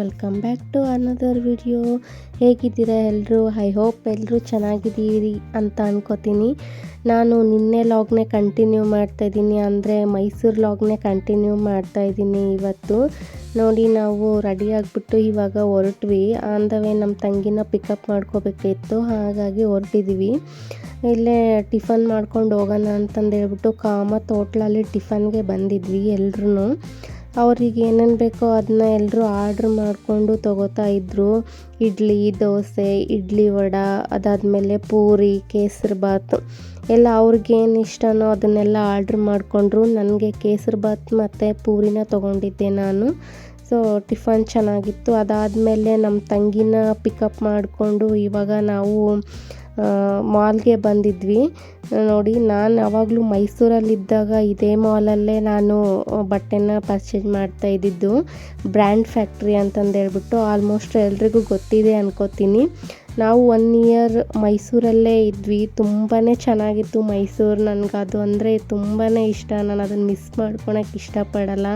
Welcome back to another video ಹೇಗಿದ್ದೀರಾ ಎಲ್ಲರೂ I hope ಎಲ್ಲರೂ ಚೆನ್ನಾಗಿದ್ದೀರಿ ಅಂತ ಅನ್ಕೋತೀನಿ. ನಾನು ನಿನ್ನೆ ಲಾಗ್ನೇ ಕಂಟಿನ್ಯೂ ಮಾಡ್ತಾಯಿದ್ದೀನಿ ಅಂದರೆ ಮೈಸೂರು ಲಾಗ್ನೇ ಕಂಟಿನ್ಯೂ ಮಾಡ್ತಾಯಿದ್ದೀನಿ ಇವತ್ತು. ನೋಡಿ, ನಾವು ರೆಡಿ ಆಗಿಬಿಟ್ಟು ಇವಾಗ ಹೊರಟ್ವಿ. ಆನ್ ದ ವೇ ನಮ್ಮ ತಂಗಿನ ಪಿಕಪ್ ಮಾಡ್ಕೋಬೇಕಿತ್ತು. ಹಾಗಾಗಿ ಹೊರಟಿದ್ದೀವಿ ಇಲ್ಲೇ ಟಿಫನ್ ಮಾಡ್ಕೊಂಡು ಹೋಗೋಣ ಅಂತಂದು ಹೇಳ್ಬಿಟ್ಟು ಕಾಮತ್ ಹೋಟ್ಲಲ್ಲಿ ಟಿಫನ್ಗೆ ಬಂದಿದ್ವಿ ಎಲ್ರೂ ಅವ್ರಿಗೆ ಏನೇನು ಬೇಕೋ ಅದನ್ನ ಎಲ್ಲರೂ ಆರ್ಡ್ರ್ ಮಾಡಿಕೊಂಡು ತೊಗೋತಾ ಇದ್ದರು ಇಡ್ಲಿ, ದೋಸೆ, ಇಡ್ಲಿ ವಡ, ಅದಾದಮೇಲೆ ಪೂರಿ, ಕೇಸರಿ ಬಾತ್. ಎಲ್ಲ ಅವ್ರಿಗೇನು ಇಷ್ಟನೋ ಅದನ್ನೆಲ್ಲ ಆರ್ಡ್ರ್ ಮಾಡಿಕೊಂಡ್ರು. ನನಗೆ ಕೇಸರಿ ಬಾತ್ ಮತ್ತು ಪೂರಿನ ತೊಗೊಂಡಿದ್ದೆ ನಾನು. ಸೊ, ಟಿಫನ್ ಚೆನ್ನಾಗಿತ್ತು. ಅದಾದಮೇಲೆ ನಮ್ಮ ತಂಗಿನ ಪಿಕಪ್ ಮಾಡಿಕೊಂಡು ಇವಾಗ ನಾವು ಮಾಲ್ಗೆ ಬಂದಿದ್ವಿ. ನೋಡಿ, ನಾನು ಯಾವಾಗಲೂ ಮೈಸೂರಲ್ಲಿದ್ದಾಗ ಇದೇ ಮಾಲಲ್ಲೇ ನಾನು ಬಟ್ಟೆನ ಪರ್ಚೇಸ್ ಮಾಡ್ತಾ ಇದ್ದಿದ್ದು. ಬ್ರ್ಯಾಂಡ್ ಫ್ಯಾಕ್ಟ್ರಿ ಅಂತಂದೇಳ್ಬಿಟ್ಟು ಆಲ್ಮೋಸ್ಟ್ ಎಲ್ರಿಗೂ ಗೊತ್ತಿದೆ ಅನ್ಕೋತೀನಿ. ನಾವು ಒನ್ ಇಯರ್ ಮೈಸೂರಲ್ಲೇ ಇದ್ವಿ. ತುಂಬಾ ಚೆನ್ನಾಗಿತ್ತು ಮೈಸೂರು. ನನಗೆ ಅದು ಅಂದರೆ ತುಂಬಾ ಇಷ್ಟ. ನಾನು ಅದನ್ನು ಮಿಸ್ ಮಾಡ್ಕೊಳಕ್ಕೆ ಇಷ್ಟಪಡಲ್ಲ.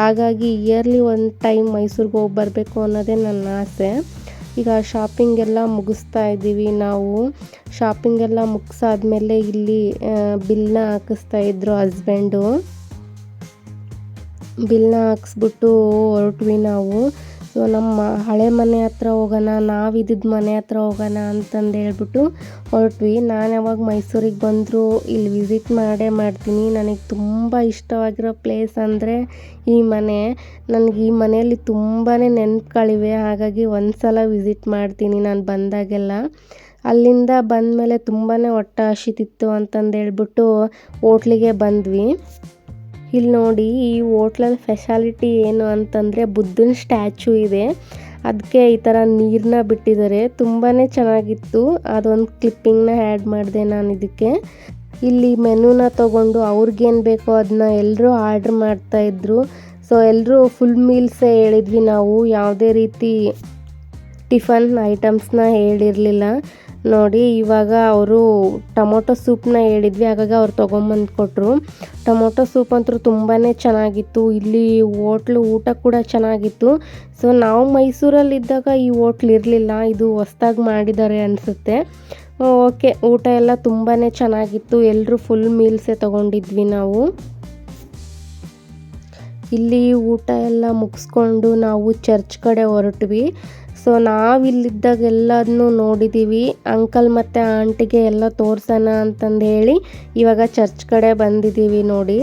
ಹಾಗಾಗಿ ಇಯರ್ಲಿ ಒಂದು ಟೈಮ್ ಮೈಸೂರಿಗೆ ಹೋಗಿ ಬರಬೇಕು ಅನ್ನೋದೇ ನನ್ನ ಆಸೆ. ಈಗ ಶಾಪಿಂಗ್ ಎಲ್ಲ ಮುಗಿಸ್ತಾ ಇದ್ದೀವಿ ನಾವು. ಶಾಪಿಂಗ್ ಎಲ್ಲ ಮುಗಿಸಾದ್ಮೇಲೆ ಇಲ್ಲಿ ಬಿಲ್ನ ಹಾಕಿಸ್ತಾ ಇದ್ರು ಹಸ್ಬೆಂಡು ಬಿಲ್ನ ಹಾಕ್ಸ್ಬಿಟ್ಟು ಹೊರಟ್ವಿ ನಾವು. ಸೊ ನಮ್ಮ ಹಳೆ ಮನೆ ಹತ್ರ ಹೋಗೋಣ ನಾವಿದ್ದಿದ್ದ ಮನೆ ಹತ್ರ ಹೋಗೋಣ ಅಂತಂದು ಹೇಳ್ಬಿಟ್ಟು ಹೊರಟ್ವಿ. ನಾನು ಯಾವಾಗ ಮೈಸೂರಿಗೆ ಬಂದರೂ ಇಲ್ಲಿ ವಿಸಿಟ್ ಮಾಡೇ ಮಾಡ್ತೀನಿ. ನನಗೆ ತುಂಬ ಇಷ್ಟವಾಗಿರೋ ಪ್ಲೇಸ್ ಅಂದರೆ ಈ ಮನೆ. ನನಗೆ ಈ ಮನೆಯಲ್ಲಿ ತುಂಬಾ ನೆನಪುಗಳಿವೆ. ಹಾಗಾಗಿ ಒಂದು ಸಲ ವಿಸಿಟ್ ಮಾಡ್ತೀನಿ ನಾನು ಬಂದಾಗೆಲ್ಲ. ಅಲ್ಲಿಂದ ಬಂದಮೇಲೆ ತುಂಬಾ ಹೊಟ್ಟೆ ಹಸಿತಿತ್ತು ಅಂತಂದು ಹೇಳ್ಬಿಟ್ಟು ಹೋಟ್ಲಿಗೆ ಬಂದ್ವಿ. ಇಲ್ಲಿ ನೋಡಿ ಈ ಹೋಟ್ಲಲ್ಲಿ ಫೆಸಾಲಿಟಿ ಏನು ಅಂತಂದರೆ ಬುದ್ಧನ ಸ್ಟ್ಯಾಚು ಇದೆ. ಅದಕ್ಕೆ ಈ ಥರ ನೀರನ್ನ ಬಿಟ್ಟಿದ್ದಾರೆ. ತುಂಬಾ ಚೆನ್ನಾಗಿತ್ತು. ಅದೊಂದು ಕ್ಲಿಪ್ಪಿಂಗ್ನ ಆ್ಯಡ್ ಮಾಡಿದೆ ನಾನು ಇದಕ್ಕೆ ಇಲ್ಲಿ ಮೆನುನ ತೊಗೊಂಡು ಅವ್ರಿಗೇನು ಬೇಕೋ ಅದನ್ನ ಎಲ್ಲರೂ ಆರ್ಡ್ರ್ ಮಾಡ್ತಾಯಿದ್ರು ಸೊ ಎಲ್ಲರೂ ಫುಲ್ ಮೀಲ್ಸೇ ಹೇಳಿದ್ವಿ ನಾವು. ಯಾವುದೇ ರೀತಿ ಟಿಫನ್ ಐಟಮ್ಸ್ನ ಹೇಳಿರಲಿಲ್ಲ. ನೋಡಿ, ಇವಾಗ ಅವರು ಟೊಮೊಟೊ ಸೂಪ್ನ ಹೇಳಿದ್ವಿ, ಹಾಗಾಗಿ ಅವ್ರು ತೊಗೊಂಬಂದು ಕೊಟ್ಟರು ಟೊಮೊಟೊ ಸೂಪ್ ಅಂತೂ ತುಂಬಾ ಚೆನ್ನಾಗಿತ್ತು. ಇಲ್ಲಿ ಹೋಟ್ಲು ಊಟ ಕೂಡ ಚೆನ್ನಾಗಿತ್ತು. ಸೊ, ನಾವು ಮೈಸೂರಲ್ಲಿದ್ದಾಗ ಈ ಹೋಟ್ಲ್ ಇರಲಿಲ್ಲ. ಇದು ಹೊಸ್ದಾಗಿ ಮಾಡಿದ್ದಾರೆ ಅನಿಸುತ್ತೆ. ಓಕೆ, ಊಟ ಎಲ್ಲ ತುಂಬಾ ಚೆನ್ನಾಗಿತ್ತು. ಎಲ್ಲರೂ ಫುಲ್ ಮೀಲ್ಸೇ ತೊಗೊಂಡಿದ್ವಿ ನಾವು. ಇಲ್ಲಿ ಊಟ ಎಲ್ಲ ಮುಗಿಸ್ಕೊಂಡು ನಾವು ಚರ್ಚ್ ಕಡೆ ಹೊರಟ್ವಿ. ಸೊ ನಾವಿಲ್ಲಿದ್ದಾಗ ಎಲ್ಲದನ್ನೂ ನೋಡಿದ್ದೀವಿ ಅಂಕಲ್ ಮತ್ತು ಆಂಟಿಗೆ ಎಲ್ಲ ತೋರ್ಸೋಣ ಅಂತಂದು ಹೇಳಿ ಇವಾಗ ಚರ್ಚ್ ಕಡೆ ಬಂದಿದ್ದೀವಿ ನೋಡಿ.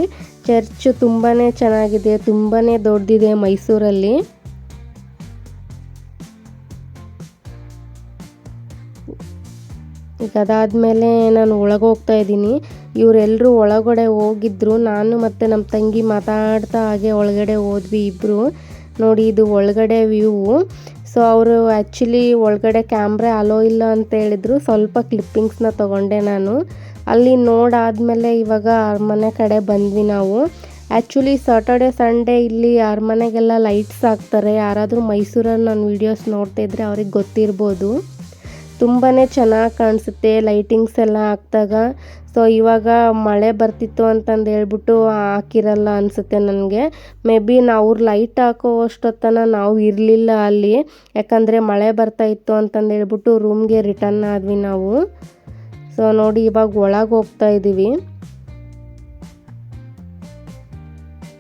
ಚರ್ಚ್ ತುಂಬಾ ಚೆನ್ನಾಗಿದೆ ತುಂಬಾ ದೊಡ್ಡದಿದೆ ಮೈಸೂರಲ್ಲಿ. ಈಗ ಅದಾದಮೇಲೆ ನಾನು ಒಳಗೆ ಹೋಗ್ತಾ ಇದ್ದೀನಿ. ಇವರೆಲ್ಲರೂ ಒಳಗಡೆ ಹೋಗಿದ್ರು. ನಾನು ಮತ್ತು ನಮ್ಮ ತಂಗಿ ಮಾತಾಡ್ತಾ ಹಾಗೆ ಒಳಗಡೆ ಹೋದ್ವಿ ಇಬ್ಬರು ನೋಡಿ ಇದು ಒಳಗಡೆ ವ್ಯೂವು ಸೊ ಅವರು ಆ್ಯಕ್ಚುಲಿ ಒಳಗಡೆ ಕ್ಯಾಮ್ರಾ ಅಲೋ ಇಲ್ಲ ಅಂತ ಹೇಳಿದ್ರು. ಸ್ವಲ್ಪ ಕ್ಲಿಪ್ಪಿಂಗ್ಸ್ನ ತೊಗೊಂಡೆ ನಾನು. ಅಲ್ಲಿ ನೋಡಾದಮೇಲೆ ಇವಾಗ ಅರಮನೆ ಕಡೆ ಬಂದ್ವಿ ನಾವು. ಆ್ಯಕ್ಚುಲಿ ಸಾಟರ್ಡೆ ಸಂಡೇ ಇಲ್ಲಿ ಅರಮನೆಗೆಲ್ಲ ಲೈಟ್ಸ್ ಹಾಕ್ತಾರೆ. ಯಾರಾದರೂ ಮೈಸೂರಲ್ಲಿ ನಾನು ವೀಡಿಯೋಸ್ ನೋಡ್ತಾ ಇದ್ದರೆ ಅವ್ರಿಗೆ ಗೊತ್ತಿರ್ಬೋದು. ತುಂಬಾ ಚೆನ್ನಾಗಿ ಕಾಣಿಸುತ್ತೆ. ಲೈಟಿಂಗ್ಸ್ ಎಲ್ಲ ಹಾಕ್ದಾಗ. ಸೊ ಇವಾಗ ಮಳೆ ಬರ್ತಿತ್ತು ಅಂತಂದು ಹೇಳ್ಬಿಟ್ಟು ಹಾಕಿರಲ್ಲ ಅನಿಸುತ್ತೆ ನನಗೆ. ಮೇ ಬಿ ನಾವು ಲೈಟ್ ಹಾಕೋ ಅಷ್ಟೊತ್ತನ ನಾವು ಇರಲಿಲ್ಲ ಅಲ್ಲಿ. ಯಾಕಂದರೆ ಮಳೆ ಬರ್ತಾ ಇತ್ತು ಅಂತಂದು ಹೇಳ್ಬಿಟ್ಟು ರೂಮ್ಗೆ ರಿಟರ್ನ್ ಆದ್ವಿ ನಾವು. ಸೊ ನೋಡಿ ಇವಾಗ ಒಳಗೆ ಹೋಗ್ತಾ ಇದ್ದೀವಿ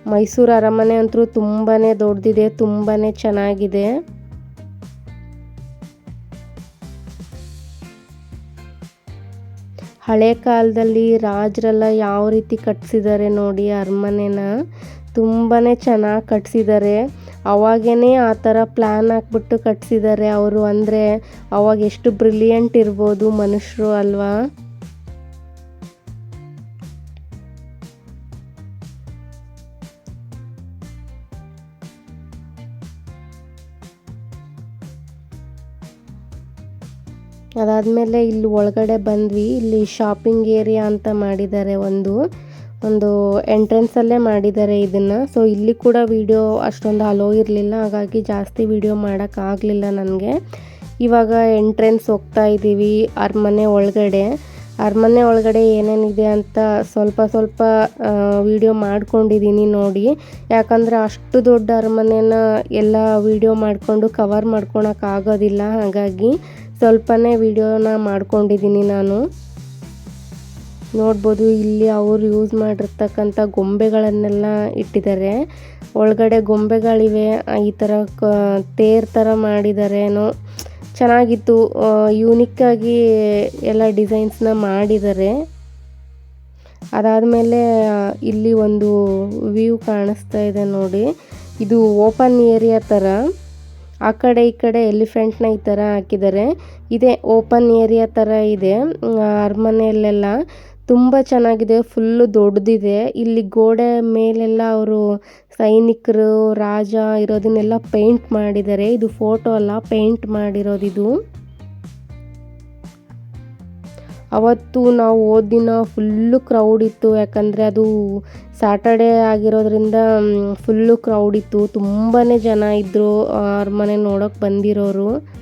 ಮೈಸೂರು ಅರಮನೆ ಅಂತೂ ತುಂಬಾ ದೊಡ್ಡದಿದೆ ತುಂಬಾ ಚೆನ್ನಾಗಿದೆ. ಹಳೆ ಕಾಲದಲ್ಲಿ ರಾಜರೆಲ್ಲ ಯಾವ ರೀತಿ ಕಟ್ಸಿದ್ದಾರೆ ನೋಡಿ ಅರಮನೆನ ತುಂಬಾ ಚೆನ್ನಾಗಿ ಕಟ್ಸಿದ್ದಾರೆ ಅವಾಗೇ ಆ ಥರ ಪ್ಲ್ಯಾನ್ ಹಾಕ್ಬಿಟ್ಟು ಕಟ್ಸಿದ್ದಾರೆ ಅವರು ಅಂದರೆ ಅವಾಗ ಎಷ್ಟು ಬ್ರಿಲಿಯಂಟ್ ಇರ್ಬೋದು ಮನುಷ್ಯರು ಅಲ್ವಾ? ಅದಾದಮೇಲೆ ಇಲ್ಲಿ ಒಳಗಡೆ ಬಂದ್ವಿ. ಇಲ್ಲಿ ಶಾಪಿಂಗ್ ಏರಿಯಾ ಅಂತ ಮಾಡಿದ್ದಾರೆ ಒಂದು. ಒಂದು ಎಂಟ್ರೆನ್ಸಲ್ಲೇ ಮಾಡಿದ್ದಾರೆ ಇದನ್ನು. ಸೊ ಇಲ್ಲಿ ಕೂಡ ವೀಡಿಯೋ ಅಷ್ಟೊಂದು ಅಲೋ ಇರಲಿಲ್ಲ. ಹಾಗಾಗಿ ಜಾಸ್ತಿ ವಿಡಿಯೋ ಮಾಡೋಕ್ಕಾಗಲಿಲ್ಲ ನನಗೆ. ಇವಾಗ ಎಂಟ್ರೆನ್ಸ್ ಹೋಗ್ತಾ ಇದ್ದೀವಿ ಅರಮನೆ ಒಳಗಡೆ. ಅರಮನೆ ಒಳಗಡೆ ಏನೇನಿದೆ ಅಂತ ಸ್ವಲ್ಪ ಸ್ವಲ್ಪ ವಿಡಿಯೋ ಮಾಡ್ಕೊಂಡಿದ್ದೀನಿ ನೋಡಿ. ಯಾಕಂದರೆ ಅಷ್ಟು ದೊಡ್ಡ ಅರಮನೆನ ಎಲ್ಲ ವೀಡಿಯೋ ಮಾಡಿಕೊಂಡು ಕವರ್ ಮಾಡ್ಕೊಳಕ್ಕಾಗೋದಿಲ್ಲ ಹಾಗಾಗಿ ಸ್ವಲ್ಪನೇ ವಿಡಿಯೋನ ಮಾಡ್ಕೊಂಡಿದ್ದೀನಿ ನಾನು. ನೋಡ್ಬೋದು ಇಲ್ಲಿ ಅವರು ಯೂಸ್ ಮಾಡಿರ್ತಕ್ಕಂಥ ಗೊಂಬೆಗಳನ್ನೆಲ್ಲ ಇಟ್ಟಿದ್ದಾರೆ. ಒಳಗಡೆ ಗೊಂಬೆಗಳಿವೆ ಈ ಥರ ಕ, ತೇರ್ ಥರ ಮಾಡಿದಾರೇನೋ. ಚೆನ್ನಾಗಿತ್ತು ಯೂನಿಕ್ಕಾಗಿ ಎಲ್ಲ ಡಿಸೈನ್ಸ್ನ ಮಾಡಿದ್ದಾರೆ. ಅದಾದಮೇಲೆ ಇಲ್ಲಿ ಒಂದು ವ್ಯೂ ಕಾಣಿಸ್ತಾ ಇದೆ ನೋಡಿ. ಇದು ಓಪನ್ ಏರಿಯಾ ಥರ ಆ ಕಡೆ ಈ ಕಡೆ ಎಲಿಫೆಂಟ್ನ ಈ ತರ ಹಾಕಿದ್ದಾರೆ. ಇದೆ ಓಪನ್ ಏರಿಯಾ ತರ ಇದೆ. ಅರಮನೆಯಲ್ಲೆಲ್ಲ ತುಂಬಾ ಚೆನ್ನಾಗಿದೆ. ಫುಲ್ಲು ದೊಡ್ಡದಿದೆ ಇಲ್ಲಿ ಗೋಡೆ ಮೇಲೆಲ್ಲ ಅವರು ಸೈನಿಕರು, ರಾಜ ಇರೋದನ್ನೆಲ್ಲ ಪೇಂಟ್ ಮಾಡಿದ್ದಾರೆ. ಇದು ಫೋಟೋ ಅಲ್ಲ, ಪೇಂಟ್ ಮಾಡಿರೋದಿದು. ಅವತ್ತು ನಾವು ಹೋದ ದಿನ ಫುಲ್ಲು ಕ್ರೌಡ್ ಇತ್ತು. ಯಾಕಂದರೆ ಅದು ಸ್ಯಾಟರ್ಡೇ ಆಗಿರೋದ್ರಿಂದ ಫುಲ್ಲು ಕ್ರೌಡ್ ಇತ್ತು. ತುಂಬಾ ಜನ ಇದ್ದರು ಅರಮನೆ ನೋಡೋಕೆ ಬಂದಿರೋರು.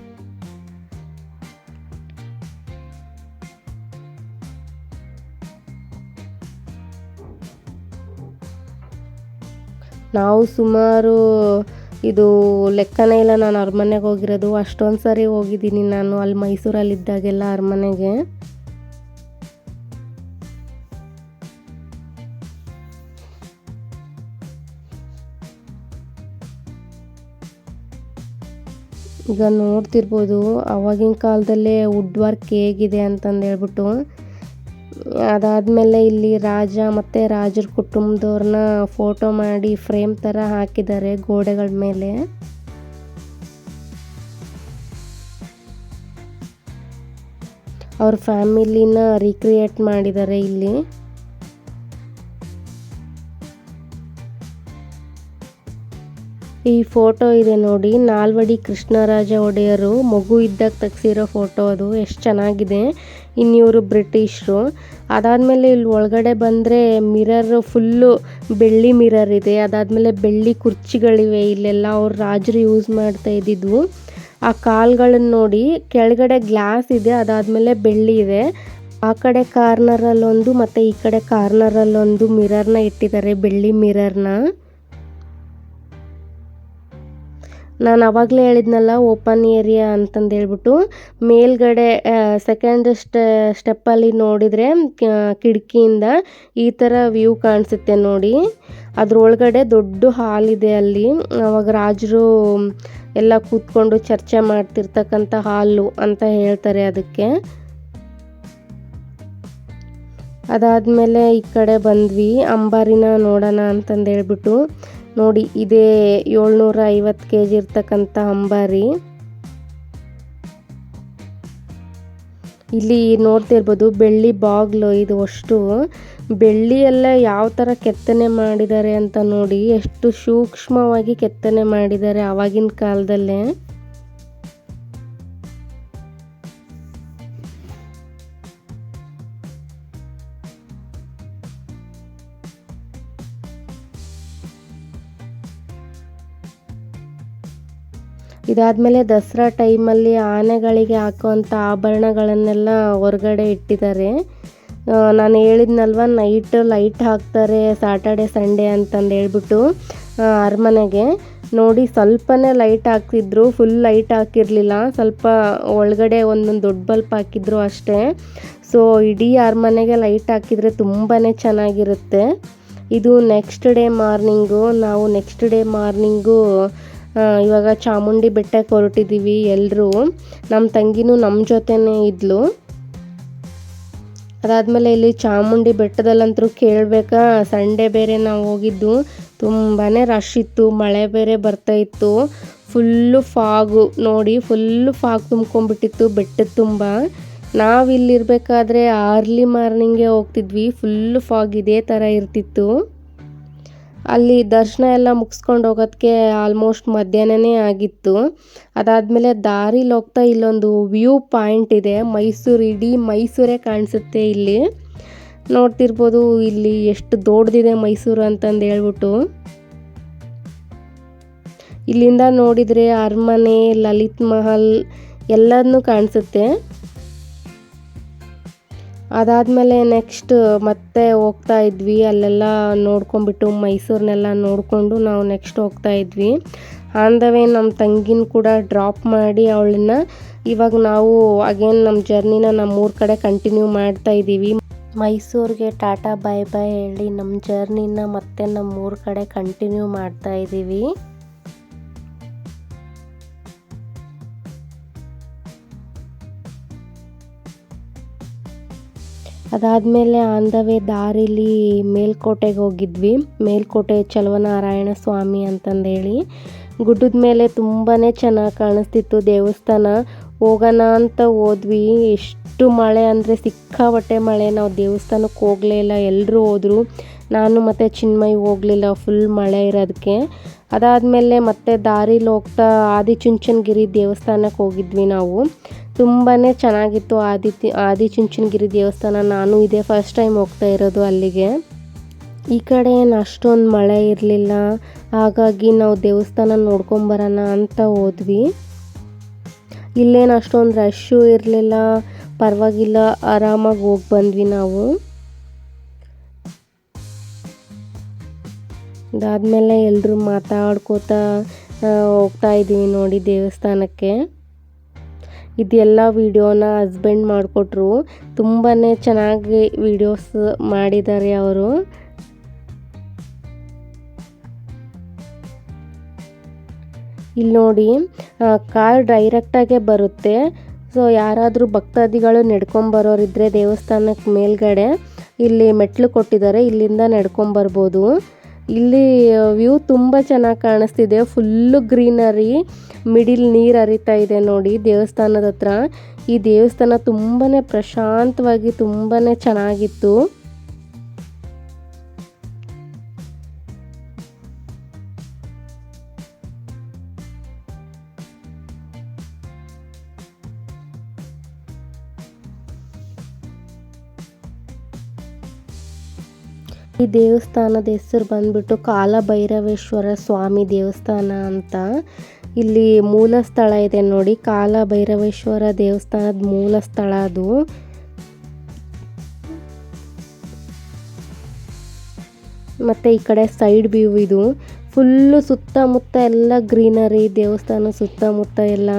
ನಾವು ಸುಮಾರು ಇದು ಲೆಕ್ಕನೇ ಇಲ್ಲ. ನಾನು ಅರಮನೆಗೆ ಹೋಗಿರೋದು. ಅಷ್ಟೊಂದು ಸರಿ ಹೋಗಿದ್ದೀನಿ ನಾನು. ಅಲ್ಲಿ ಮೈಸೂರಲ್ಲಿದ್ದಾಗೆಲ್ಲ ಅರಮನೆಗೆ. ಈಗ ನೋಡ್ತಿರ್ಬೋದು ಆವಾಗಿನ ಕಾಲದಲ್ಲೇ ವುಡ್ ವರ್ಕ್ ಹೇಗಿದೆ ಅಂತಂದು ಹೇಳ್ಬಿಟ್ಟು. ಅದಾದಮೇಲೆ ಇಲ್ಲಿ ರಾಜ ಮತ್ತು ರಾಜರ ಕುಟುಂಬದವ್ರನ್ನ ಫೋಟೋ ಮಾಡಿ ಫ್ರೇಮ್ ಥರ ಹಾಕಿದ್ದಾರೆ ಗೋಡೆಗಳ ಮೇಲೆ. ಅವ್ರ ಫ್ಯಾಮಿಲಿನ ರೀಕ್ರಿಯೇಟ್ ಮಾಡಿದ್ದಾರೆ ಇಲ್ಲಿ. ಈ ಫೋಟೋ ಇದೆ ನೋಡಿ. ನಾಲ್ವಡಿ ಕೃಷ್ಣರಾಜ ಒಡೆಯರು ಮಗು ಇದ್ದಾಗ ತೆಗ್ಸಿರೋ ಫೋಟೋ ಅದು. ಎಷ್ಟು ಚೆನ್ನಾಗಿದೆ. ಇನ್ನಿವರು ಬ್ರಿಟಿಷರು. ಅದಾದಮೇಲೆ ಇಲ್ಲಿ ಒಳಗಡೆ ಬಂದರೆ ಮಿರರ್ ಫುಲ್ಲು ಬೆಳ್ಳಿ ಮಿರರ್ ಇದೆ. ಅದಾದಮೇಲೆ ಬೆಳ್ಳಿ ಕುರ್ಚಿಗಳಿವೆ. ಇಲ್ಲೆಲ್ಲ ಅವ್ರು ರಾಜರು ಯೂಸ್ ಮಾಡ್ತಾ ಇದ್ದಿದ್ವು ಆ ಕಾಲ್ಗಳನ್ನು ನೋಡಿ. ಕೆಳಗಡೆ ಗ್ಲಾಸ್ ಇದೆ. ಅದಾದಮೇಲೆ ಬೆಳ್ಳಿ ಇದೆ. ಆ ಕಡೆ ಕಾರ್ನರಲ್ಲೊಂದು ಮತ್ತು ಈ ಕಡೆ ಕಾರ್ನರಲ್ಲೊಂದು ಮಿರರ್ನ ಇಟ್ಟಿದ್ದಾರೆ. ಬೆಳ್ಳಿ ಮಿರರ್ನ. ನಾನು ಅವಾಗಲೇ ಹೇಳಿದ್ನಲ್ಲ ಓಪನ್ ಏರಿಯಾ ಅಂತಂದು ಹೇಳ್ಬಿಟ್ಟು, ಮೇಲ್ಗಡೆ ಸೆಕೆಂಡ್ ಸ್ಟೆ ಸ್ಟೆಪ್ಪಲ್ಲಿ ನೋಡಿದರೆ ಕಿಟಕಿಯಿಂದ ಈ ಥರ ವ್ಯೂ ಕಾಣಿಸುತ್ತೆ ನೋಡಿ. ಅದರೊಳಗಡೆ ದೊಡ್ಡ ಹಾಲ್ ಇದೆ ಅಲ್ಲಿ. ಅವಾಗ ರಾಜರು ಎಲ್ಲ ಕೂತ್ಕೊಂಡು ಚರ್ಚೆ ಮಾಡ್ತಿರ್ತಕ್ಕಂಥ ಹಾಲು ಅಂತ ಹೇಳ್ತಾರೆ ಅದಕ್ಕೆ. ಅದಾದಮೇಲೆ ಈ ಕಡೆ ಬಂದ್ವಿ, ಅಂಬಾರಿನ ನೋಡೋಣ ಅಂತಂದು ಹೇಳ್ಬಿಟ್ಟು. ನೋಡಿ, ಇದೇ ಏಳ್ನೂರ ಐವತ್ತು ಕೆ ಜಿ ಇರ್ತಕ್ಕಂಥ ಅಂಬಾರಿ ಇಲ್ಲಿ ನೋಡ್ತಿರ್ಬೋದು ಬೆಳ್ಳಿ ಬಾಗ್ಲು ಇದು ಅಷ್ಟು. ಬೆಳ್ಳಿಯೆಲ್ಲ ಯಾವ ಥರ ಕೆತ್ತನೆ ಮಾಡಿದ್ದಾರೆ ಅಂತ ನೋಡಿ, ಎಷ್ಟು ಸೂಕ್ಷ್ಮವಾಗಿ ಕೆತ್ತನೆ ಮಾಡಿದ್ದಾರೆ ಆವಾಗಿನ ಕಾಲದಲ್ಲೇ. ಇದಾದಮೇಲೆ ದಸರಾ ಟೈಮಲ್ಲಿ ಆನೆಗಳಿಗೆ ಹಾಕುವಂಥ ಆಭರಣಗಳನ್ನೆಲ್ಲ ಹೊರಗಡೆ ಇಟ್ಟಿದ್ದಾರೆ. ನಾನು ಹೇಳಿದ್ನಲ್ವ, ನೈಟ್ ಲೈಟ್ ಹಾಕ್ತಾರೆ, ಸಾಟರ್ಡೆ, ಸಂಡೇ ಅಂತಂದು ಹೇಳ್ಬಿಟ್ಟು ಅರಮನೆಗೆ. ನೋಡಿ, ಸ್ವಲ್ಪನೇ ಲೈಟ್ ಹಾಕ್ತಿದ್ರು, ಫುಲ್ ಲೈಟ್ ಹಾಕಿರಲಿಲ್ಲ, ಸ್ವಲ್ಪ ಒಳಗಡೆ ಒಂದೊಂದು ದೊಡ್ಡ ಬಲ್ಪ್ ಹಾಕಿದ್ರು ಅಷ್ಟೇ. ಸೊ, ಇಡೀ ಅರಮನೆಗೆ ಲೈಟ್ ಹಾಕಿದರೆ ತುಂಬಾ ಚೆನ್ನಾಗಿರುತ್ತೆ. ಇದು ನೆಕ್ಸ್ಟ್ ಡೇ ಮಾರ್ನಿಂಗು, ನಾವು ನೆಕ್ಸ್ಟ್ ಡೇ ಮಾರ್ನಿಂಗು ಇವಾಗ ಚಾಮುಂಡಿ ಬೆಟ್ಟಕ್ಕೆ ಹೊರಟಿದ್ದೀವಿ ಎಲ್ಲರೂ ನಮ್ಮ ತಂಗಿನೂ ನಮ್ಮ ಜೊತೆನೇ ಇದ್ಲು. ಅದಾದಮೇಲೆ ಇಲ್ಲಿ ಚಾಮುಂಡಿ ಬೆಟ್ಟದಲ್ಲಂತರೂ ಕೇಳಬೇಕಾ, ಸಂಡೇ ಬೇರೆ ನಾವು ಹೋಗಿದ್ದು. ತುಂಬಾ ರಶ್ ಇತ್ತು, ಮಳೆ ಬೇರೆ ಬರ್ತಾ ಇತ್ತು. ಫುಲ್ಲು ಫಾಗು ನೋಡಿ ಫುಲ್ಲು ಫಾಗ್ ತುಂಬ್ಕೊಂಡ್ಬಿಟ್ಟಿತ್ತು ಬೆಟ್ಟದ ತುಂಬ. ನಾವು ಇಲ್ಲಿರಬೇಕಾದ್ರೆ ಅರ್ಲಿ ಮಾರ್ನಿಂಗೇ ಹೋಗ್ತಿದ್ವಿ ಫುಲ್ಲು ಫಾಗ್ ಇದೇ ಥರ ಇರ್ತಿತ್ತು. ಅಲ್ಲಿ ದರ್ಶನ ಎಲ್ಲ ಮುಗಿಸ್ಕೊಂಡು ಹೋಗೋದಕ್ಕೆ ಆಲ್ಮೋಸ್ಟ್ ಮಧ್ಯಾಹ್ನನೇ ಆಗಿತ್ತು. ಅದಾದಮೇಲೆ ದಾರಿಲಿ ಹೋಗ್ತಾ ಇಲ್ಲೊಂದು ವ್ಯೂ ಪಾಯಿಂಟ್ ಇದೆ. ಮೈಸೂರು, ಇಡೀ ಮೈಸೂರೇ ಕಾಣಿಸುತ್ತೆ ಇಲ್ಲಿ. ನೋಡ್ತಿರ್ಬೋದು ಇಲ್ಲಿ ಎಷ್ಟು ದೊಡ್ಡದಿದೆ ಮೈಸೂರು ಅಂತಂದು ಹೇಳ್ಬಿಟ್ಟು. ಇಲ್ಲಿಂದ ನೋಡಿದರೆ ಅರಮನೆ, ಲಲಿತ್ ಮಹಲ್ ಎಲ್ಲದನ್ನೂ ಕಾಣಿಸುತ್ತೆ. ಅದಾದಮೇಲೆ ನೆಕ್ಸ್ಟ್ ಮತ್ತೆ ಹೋಗ್ತಾ ಇದ್ವಿ. ಅಲ್ಲೆಲ್ಲ ನೋಡ್ಕೊಂಬಿಟ್ಟು ಮೈಸೂರನ್ನೆಲ್ಲ ನೋಡಿಕೊಂಡು ನಾವು ನೆಕ್ಸ್ಟ್ ಹೋಗ್ತಾ ಇದ್ವಿ. ಆನ್ ದ ವೇ ನಮ್ಮ ತಂಗಿನ ಕೂಡ ಡ್ರಾಪ್ ಮಾಡಿ ಅವಳನ್ನ ಇವಾಗ ನಾವು ಅಗೇನ್ ನಮ್ಮ ಜರ್ನಿನ ನಮ್ಮ ಊರ ಕಡೆ ಕಂಟಿನ್ಯೂ ಮಾಡ್ತಾ ಇದ್ದೀವಿ ಮೈಸೂರಿಗೆ ಟಾಟಾ ಬಾಯ್ ಬಾಯ್ ಹೇಳಿ ನಮ್ಮ ಜರ್ನಿನ ಮತ್ತೆ ನಮ್ಮ ಊರ ಕಡೆ ಕಂಟಿನ್ಯೂ ಮಾಡ್ತಾ ಇದ್ದೀವಿ ಅದಾದಮೇಲೆ ಆನ್ ದ ವೇ ದಾರಿಲಿ ಮೇಲ್ಕೋಟೆಗೆ ಹೋಗಿದ್ವಿ. ಮೇಲ್ಕೋಟೆ ಚಲುವನಾರಾಯಣ ಸ್ವಾಮಿ ಅಂತಂದೇಳಿ. ಗುಡ್ಡದ ಮೇಲೆ ತುಂಬಾ ಚೆನ್ನಾಗಿ ಕಾಣಿಸ್ತಿತ್ತು ದೇವಸ್ಥಾನ. ಹೋಗೋಣ ಅಂತ ಹೋದ್ವಿ. ಎಷ್ಟು ಮಳೆ ಅಂದರೆ ಸಿಕ್ಕಾಪಟ್ಟೆ ಮಳೆ. ನಾವು ದೇವಸ್ಥಾನಕ್ಕೆ ಹೋಗಲೇ ಇಲ್ಲ. ಎಲ್ಲರೂ ಹೋದರು. ನಾನು ಮತ್ತು ಚಿನ್ಮಯ್ ಹೋಗಲಿಲ್ಲ. ಫುಲ್ ಮಳೆ ಇರೋದಕ್ಕೆ. ಅದಾದಮೇಲೆ ಮತ್ತೆ ದಾರಿಲಿ ಹೋಗ್ತಾ ಆದಿಚುಂಚನಗಿರಿ ದೇವಸ್ಥಾನಕ್ಕೆ ಹೋಗಿದ್ವಿ ನಾವು. ತುಂಬಾ ಚೆನ್ನಾಗಿತ್ತು ಆದಿ ಆದಿಚುಂಚನಗಿರಿ ದೇವಸ್ಥಾನ. ನಾನು ಇದೇ ಫಸ್ಟ್ ಟೈಮ್ ಹೋಗ್ತಾ ಇರೋದು ಅಲ್ಲಿಗೆ. ಈ ಕಡೆ ಏನು ಅಷ್ಟೊಂದು ಮಳೆ ಇರಲಿಲ್ಲ, ಹಾಗಾಗಿ ನಾವು ದೇವಸ್ಥಾನ ನೋಡ್ಕೊಂಬರೋಣ ಅಂತ ಹೋದ್ವಿ. ಇಲ್ಲೇನು ಅಷ್ಟೊಂದು ರಶ್ಶು ಇರಲಿಲ್ಲ, ಪರವಾಗಿಲ್ಲ, ಆರಾಮಾಗಿ ಹೋಗಿ ಬಂದ್ವಿ ನಾವು. ಅದಾದಮೇಲೆ ಎಲ್ಲರೂ ಮಾತಾಡ್ಕೋತ ಹೋಗ್ತಾ ಇದ್ದೀವಿ ನೋಡಿ ದೇವಸ್ಥಾನಕ್ಕೆ. ಇದೆಲ್ಲ ವಿಡಿಯೋನ ಹಸ್ಬೆಂಡ್ ಮಾಡಿಕೊಟ್ರು. ತುಂಬಾ ಚೆನ್ನಾಗಿ ವಿಡಿಯೋಸ್ ಮಾಡಿದ್ದಾರೆ ಅವರು. ಇಲ್ಲಿ ನೋಡಿ ಕಾರ್ ಡೈರೆಕ್ಟಾಗೆ ಬರುತ್ತೆ. ಸೊ ಯಾರಾದರೂ ಭಕ್ತಾದಿಗಳು ನಡ್ಕೊಂಬರೋರಿದ್ದರೆ ದೇವಸ್ಥಾನಕ್ಕೆ ಮೇಲ್ಗಡೆ ಇಲ್ಲಿ ಮೆಟ್ಲು ಕೊಟ್ಟಿದ್ದಾರೆ, ಇಲ್ಲಿಂದ ನಡ್ಕೊಂಬರ್ಬೋದು ಇಲ್ಲಿ ವ್ಯೂ ತುಂಬ ಚೆನ್ನಾಗಿ ಕಾಣಿಸ್ತಿದೆ. ಫುಲ್ಲು ಗ್ರೀನರಿ ಮಿಡಿಲ್ ನೀರು ಹರಿತಾ ಇದೆ ನೋಡಿ ದೇವಸ್ಥಾನದ ಹತ್ರ. ಈ ದೇವಸ್ಥಾನ ತುಂಬಾ ಪ್ರಶಾಂತವಾಗಿ ತುಂಬಾ ಚೆನ್ನಾಗಿತ್ತು. ಈ ದೇವಸ್ಥಾನದ ಹೆಸರು ಬಂದ್ಬಿಟ್ಟು ಕಾಲಭೈರವೇಶ್ವರ ಸ್ವಾಮಿ ದೇವಸ್ಥಾನ ಅಂತ. ಇಲ್ಲಿ ಮೂಲ ಸ್ಥಳ ಇದೆ ನೋಡಿ, ಕಾಲಭೈರವೇಶ್ವರ ದೇವಸ್ಥಾನದ ಮೂಲ ಸ್ಥಳ ಅದು. ಮತ್ತು ಈ ಕಡೆ ಸೈಡ್ ವ್ಯೂ ಇದು. ಫುಲ್ಲು ಸುತ್ತಮುತ್ತ ಎಲ್ಲ ಗ್ರೀನರಿ, ದೇವಸ್ಥಾನ ಸುತ್ತಮುತ್ತ ಎಲ್ಲ.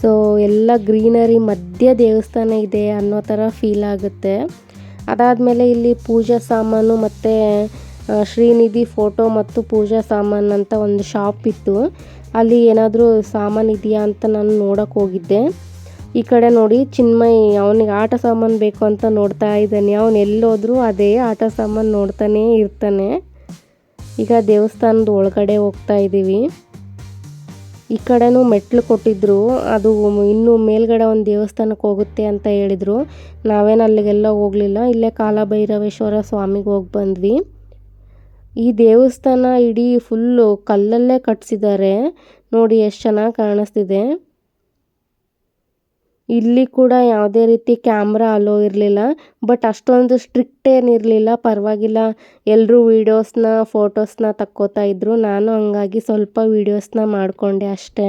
ಸೊ ಎಲ್ಲ ಗ್ರೀನರಿ ಮಧ್ಯ ದೇವಸ್ಥಾನ ಇದೆ ಅನ್ನೋ ಥರ ಫೀಲ್ ಆಗುತ್ತೆ. ಅದಾದಮೇಲೆ ಇಲ್ಲಿ ಪೂಜಾ ಸಾಮಾನು ಮತ್ತು ಶ್ರೀನಿಧಿ ಫೋಟೋ ಮತ್ತು ಪೂಜಾ ಸಾಮಾನು ಅಂತ ಒಂದು ಶಾಪ್ ಇತ್ತು. ಅಲ್ಲಿ ಏನಾದರೂ ಸಾಮಾನು ಇದೆಯಾ ಅಂತ ನಾನು ನೋಡೋಕೆ ಹೋಗಿದ್ದೆ. ಈ ಕಡೆ ನೋಡಿ ಚಿನ್ಮಯ್, ಅವನಿಗೆ ಆಟ ಸಾಮಾನು ಬೇಕು ಅಂತ ನೋಡ್ತಾ ಇದ್ದಾನೆ. ಅವನು ಎಲ್ಲೋದ್ರೂ ಅದೇ ಆಟ ಸಾಮಾನು ನೋಡ್ತಾನೇ ಇರ್ತಾನೆ. ಈಗ ದೇವಸ್ಥಾನದ ಒಳಗಡೆ ಹೋಗ್ತಾ ಇದ್ದೀವಿ ಈ ಕಡೆನೂ ಮೆಟ್ಲು ಕೊಟ್ಟಿದ್ರು. ಅದು ಇನ್ನೂ ಮೇಲ್ಗಡೆ ಒಂದು ದೇವಸ್ಥಾನಕ್ಕೆ ಹೋಗುತ್ತೆ ಅಂತ ಹೇಳಿದರು. ನಾವೇನು ಅಲ್ಲಿಗೆಲ್ಲ ಹೋಗಲಿಲ್ಲ. ಇಲ್ಲೇ ಕಾಲಭೈರವೇಶ್ವರ ಸ್ವಾಮಿಗೆ ಹೋಗಿ ಬಂದ್ವಿ. ಈ ದೇವಸ್ಥಾನ ಇಡೀ ಫುಲ್ಲು ಕಲ್ಲಲ್ಲೇ ಕಟ್ಸಿದ್ದಾರೆ. ನೋಡಿ ಎಷ್ಟು ಚೆನ್ನಾಗಿ ಕಾಣಿಸ್ತಿದೆ. ಇಲ್ಲಿ ಕೂಡ ಯಾವುದೇ ರೀತಿ ಕ್ಯಾಮ್ರಾ ಅಲೋ ಇರಲಿಲ್ಲ ಬಟ್ ಅಷ್ಟೊಂದು ಸ್ಟ್ರಿಕ್ಟ್ ಏನಿರಲಿಲ್ಲ ಪರವಾಗಿಲ್ಲ ಎಲ್ಲರೂ ವೀಡಿಯೋಸ್ನ ಫೋಟೋಸ್ನ ತಕ್ಕೋತಾ ಇದ್ದರು ನಾನು ಹಂಗಾಗಿ ಸ್ವಲ್ಪ ವೀಡಿಯೋಸ್ನ ಮಾಡಿಕೊಂಡೆ ಅಷ್ಟೇ.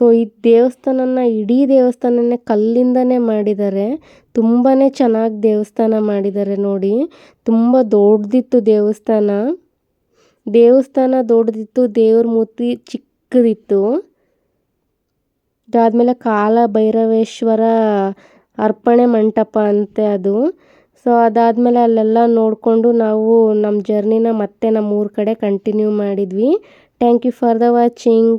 ಸೊ ಈ ದೇವಸ್ಥಾನನ, ಇಡೀ ದೇವಸ್ಥಾನನೇ ಕಲ್ಲಿಂದನೇ ಮಾಡಿದ್ದಾರೆ. ತುಂಬಾ ಚೆನ್ನಾಗಿ ದೇವಸ್ಥಾನ ಮಾಡಿದ್ದಾರೆ ನೋಡಿ. ತುಂಬ ದೊಡ್ಡದಿತ್ತು ದೇವಸ್ಥಾನ. ದೇವಸ್ಥಾನ ದೊಡ್ಡದಿತ್ತು ದೇವ್ರ ಮೂರ್ತಿ ಚಿಕ್ಕದಿತ್ತು. ಅದಾದಮೇಲೆ ಕಾಲ ಭೈರವೇಶ್ವರ ಅರ್ಪಣೆ ಮಂಟಪ ಅಂತೆ ಅದು. ಸೊ ಅದಾದಮೇಲೆ ಅಲ್ಲೆಲ್ಲ ನೋಡಿಕೊಂಡು ನಾವು ನಮ್ಮ ಜರ್ನಿನ ಮತ್ತೆ ನಮ್ಮ ಊರ ಕಡೆ ಕಂಟಿನ್ಯೂ ಮಾಡಿದ್ವಿ. Thank you for the watching